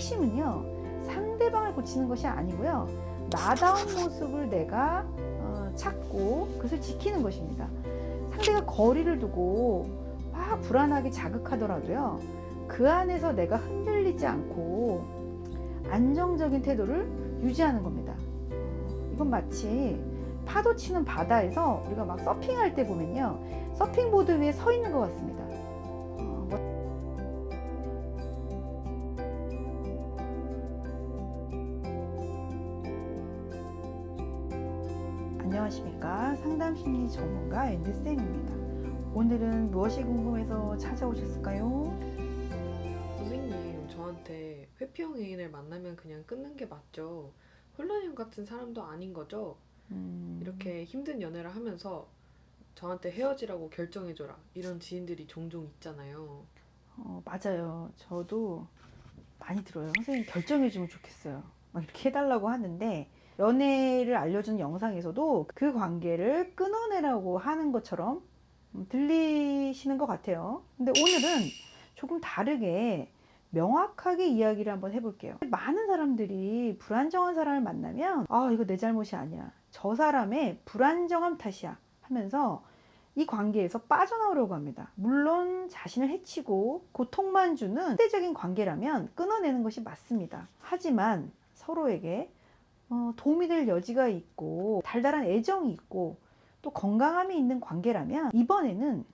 핵심은요 상대방을 고치는 것이 아니고요 나다운 모습을 내가 어, 찾고 그것을 지키는 것입니다. 상대가 거리를 두고 막 불안하게 자극하더라도요 그 안에서 내가 흔들리지 않고 안정적인 태도를 유지하는 겁니다. 이건 마치 파도 치는 바다에서 우리가 막 서핑할 때 보면요 서핑보드 위에 서 있는 것 같습니다. 안녕하십니까 상담심리 전문가 앤드쌤입니다. 오늘은 무엇이 궁금해서 찾아오셨을까요? 선생님, 저한테 회피형 애인을 만나면 그냥 끊는 게 맞죠? 혼란형 같은 사람도 아닌 거죠? 음, 이렇게 힘든 연애를 하면서 저한테 헤어지라고 결정해줘라. 이런 지인들이 종종 있잖아요. 어, 맞아요. 저도 많이 들어요. 선생님 결정해주면 좋겠어요. 막 이렇게 해달라고 하는데 연애를 알려주는 영상에서도 그 관계를 끊어내라고 하는 것처럼 음, 들리시는 것 같아요. 근데 오늘은 조금 다르게 명확하게 이야기를 한번 해볼게요. 많은 사람들이 불안정한 사람을 만나면 아 이거 내 잘못이 아니야. 저 사람의 불안정함 탓이야 하면서 이 관계에서 빠져나오려고 합니다. 물론 자신을 해치고 고통만 주는 상대적인 관계라면 끊어내는 것이 맞습니다. 하지만 서로에게 어, 도움이 될 여지가 있고 달달한 애정이 있고 또 건강함이 있는 관계라면 이번에는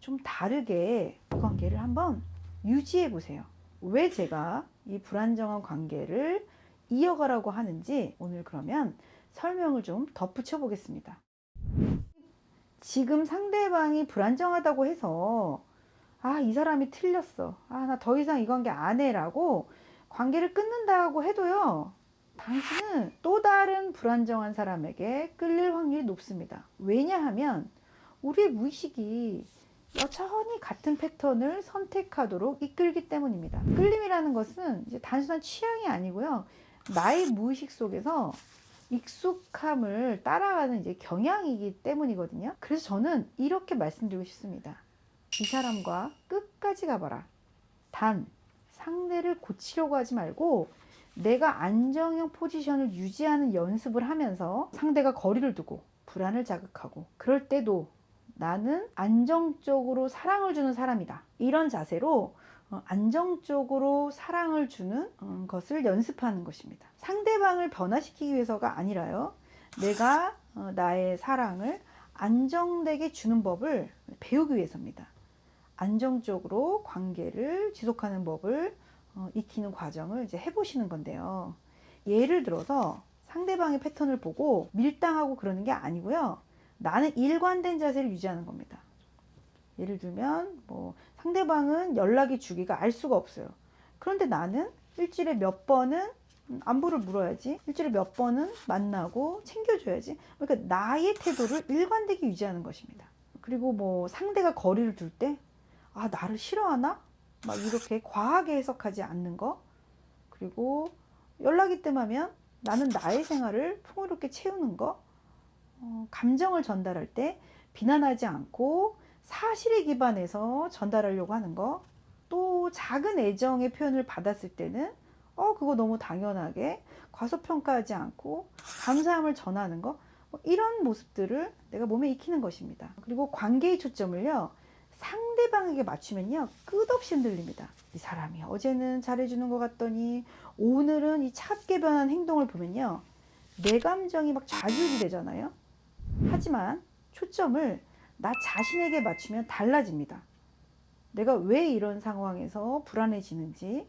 좀 다르게 이 관계를 한번 유지해 보세요. 왜 제가 이 불안정한 관계를 이어가라고 하는지 오늘 그러면 설명을 좀 덧붙여 보겠습니다. 지금 상대방이 불안정하다고 해서 아, 이 사람이 틀렸어. 아, 나 더 이상 이 관계 안 해라고 관계를 끊는다고 해도요. 당신은 또 다른 불안정한 사람에게 끌릴 확률이 높습니다. 왜냐하면 우리의 무의식이 여전히 같은 패턴을 선택하도록 이끌기 때문입니다. 끌림이라는 것은 이제 단순한 취향이 아니고요. 나의 무의식 속에서 익숙함을 따라가는 이제 경향이기 때문이거든요. 그래서 저는 이렇게 말씀드리고 싶습니다. 이 사람과 끝까지 가봐라. 단, 상대를 고치려고 하지 말고 내가 안정형 포지션을 유지하는 연습을 하면서 상대가 거리를 두고 불안을 자극하고 그럴 때도 나는 안정적으로 사랑을 주는 사람이다. 이런 자세로 어, 안정적으로 사랑을 주는 음, 것을 연습하는 것입니다. 상대방을 변화시키기 위해서가 아니라요. 내가 어, 나의 사랑을 안정되게 주는 법을 배우기 위해서입니다. 안정적으로 관계를 지속하는 법을 어, 익히는 과정을 이제 해보시는 건데요. 예를 들어서 상대방의 패턴을 보고 밀당하고 그러는 게 아니고요. 나는 일관된 자세를 유지하는 겁니다. 예를 들면 뭐 상대방은 연락이 주기가 알 수가 없어요. 그런데 나는 일주일에 몇 번은 음, 안부를 물어야지. 일주일에 몇 번은 만나고 챙겨줘야지. 그러니까 나의 태도를 일관되게 유지하는 것입니다. 그리고 뭐 상대가 거리를 둘 때, 아, 나를 싫어하나? 막 이렇게 과하게 해석하지 않는 거. 그리고 연락이 뜸하면 나는 나의 생활을 풍요롭게 채우는 거. 어, 감정을 전달할 때 비난하지 않고 사실에 기반해서 전달하려고 하는 거. 또 작은 애정의 표현을 받았을 때는 어 그거 너무 당연하게 과소평가하지 않고 감사함을 전하는 거. 뭐 이런 모습들을 내가 몸에 익히는 것입니다. 그리고 관계의 초점을요. 상대방에게 맞추면요. 끝없이 흔들립니다. 이 사람이 어제는 잘해주는 것 같더니 오늘은 이 차갑게 변한 행동을 보면요. 내 감정이 막 좌지우지 되잖아요. 하지만 초점을 나 자신에게 맞추면 달라집니다. 내가 왜 이런 상황에서 불안해지는지,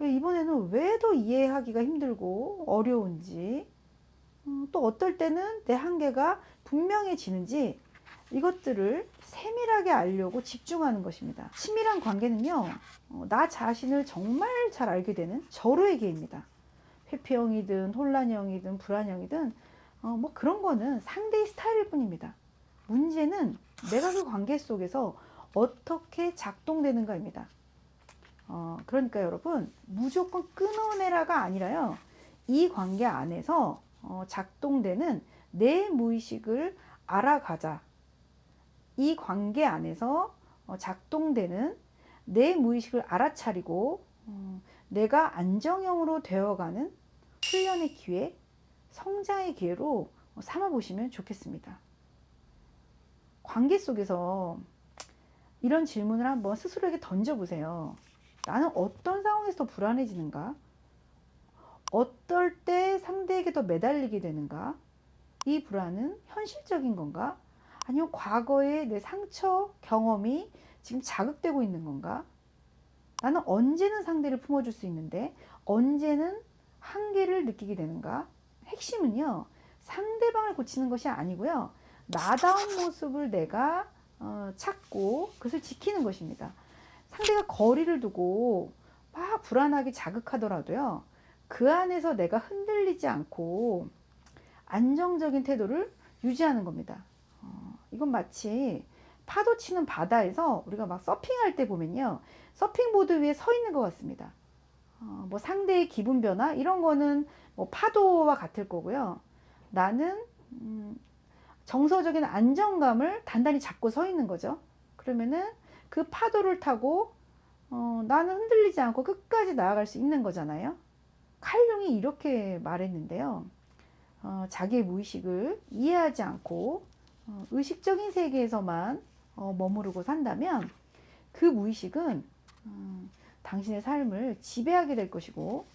이번에는 왜 더 이해하기가 힘들고 어려운지, 음, 또 어떨 때는 내 한계가 분명해지는지 이것들을 세밀하게 알려고 집중하는 것입니다. 친밀한 관계는요, 어, 나 자신을 정말 잘 알게 되는 기회입니다. 회피형이든 혼란형이든 불안형이든 어, 뭐 그런 거는 상대의 스타일일 뿐입니다. 문제는 내가 그 관계 속에서 어떻게 작동되는가입니다. 어, 그러니까 여러분 무조건 끊어내라가 아니라요. 이 관계 안에서 어, 작동되는 내 무의식을 알아가자. 이 관계 안에서 어, 작동되는 내 무의식을 알아차리고 어, 내가 안정형으로 되어가는 훈련의 기회, 성장의 기회로 삼아 보시면 좋겠습니다. 관계 속에서 이런 질문을 한번 스스로에게 던져보세요. 나는 어떤 상황에서 더 불안해지는가? 어떨 때 상대에게 더 매달리게 되는가? 이 불안은 현실적인 건가? 아니면 과거의 내 상처, 경험이 지금 자극되고 있는 건가? 나는 언제는 상대를 품어줄 수 있는데 언제는 한계를 느끼게 되는가? 핵심은요, 상대방을 고치는 것이 아니고요, 나다운 모습을 내가 어, 찾고 그것을 지키는 것입니다. 상대가 거리를 두고 막 불안하게 자극하더라도요, 그 안에서 내가 흔들리지 않고 안정적인 태도를 유지하는 겁니다. 어, 이건 마치 파도 치는 바다에서 우리가 막 서핑할 때 보면요. 서핑보드 위에 서 있는 것 같습니다. 어, 뭐 상대의 기분 변화 이런 거는 뭐 파도와 같을 거고요. 나는 음, 정서적인 안정감을 단단히 잡고 서 있는 거죠. 그러면은 그 파도를 타고 어, 나는 흔들리지 않고 끝까지 나아갈 수 있는 거잖아요. 칼융이 이렇게 말했는데요. 어, 자기의 무의식을 이해하지 않고 어, 의식적인 세계에서만 어, 머무르고 산다면 그 무의식은 음, 당신의 삶을 지배하게 될 것이고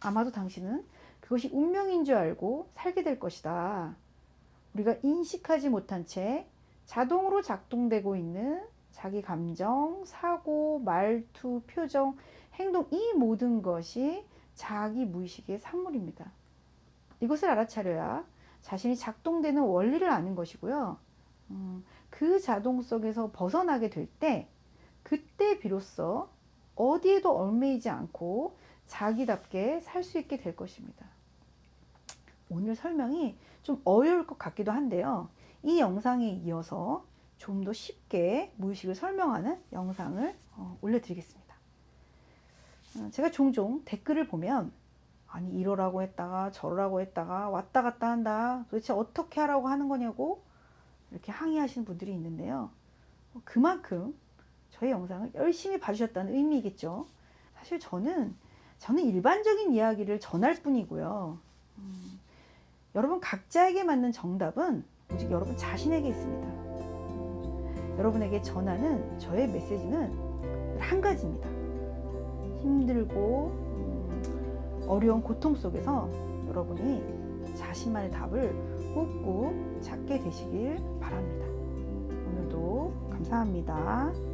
아마도 당신은 그것이 운명인 줄 알고 살게 될 것이다. 우리가 인식하지 못한 채 자동으로 작동되고 있는 자기 감정, 사고, 말투, 표정, 행동 이 모든 것이 자기 무의식의 산물입니다. 이것을 알아차려야 자신이 작동되는 원리를 아는 것이고요. 음, 그 자동 속에서 벗어나게 될 때, 그때 비로소 어디에도 얽매이지 않고 자기답게 살 수 있게 될 것입니다. 오늘 설명이 좀 어려울 것 같기도 한데요. 이 영상에 이어서 좀 더 쉽게 무의식을 설명하는 영상을 어, 올려드리겠습니다. 어, 제가 종종 댓글을 보면 아니 이러라고 했다가 저러라고 했다가 왔다 갔다 한다 도대체 어떻게 하라고 하는 거냐고 이렇게 항의하시는 분들이 있는데요. 어, 그만큼 저의 영상을 열심히 봐주셨다는 의미겠죠. 사실 저는 저는 일반적인 이야기를 전할 뿐이고요. 음, 여러분 각자에게 맞는 정답은 오직 여러분 자신에게 있습니다. 음, 여러분에게 전하는 저의 메시지는 한 가지입니다. 힘들고 음, 어려운 고통 속에서 여러분이 자신만의 답을 꾹꾹 찾게 되시길 바랍니다. 오늘도 감사합니다.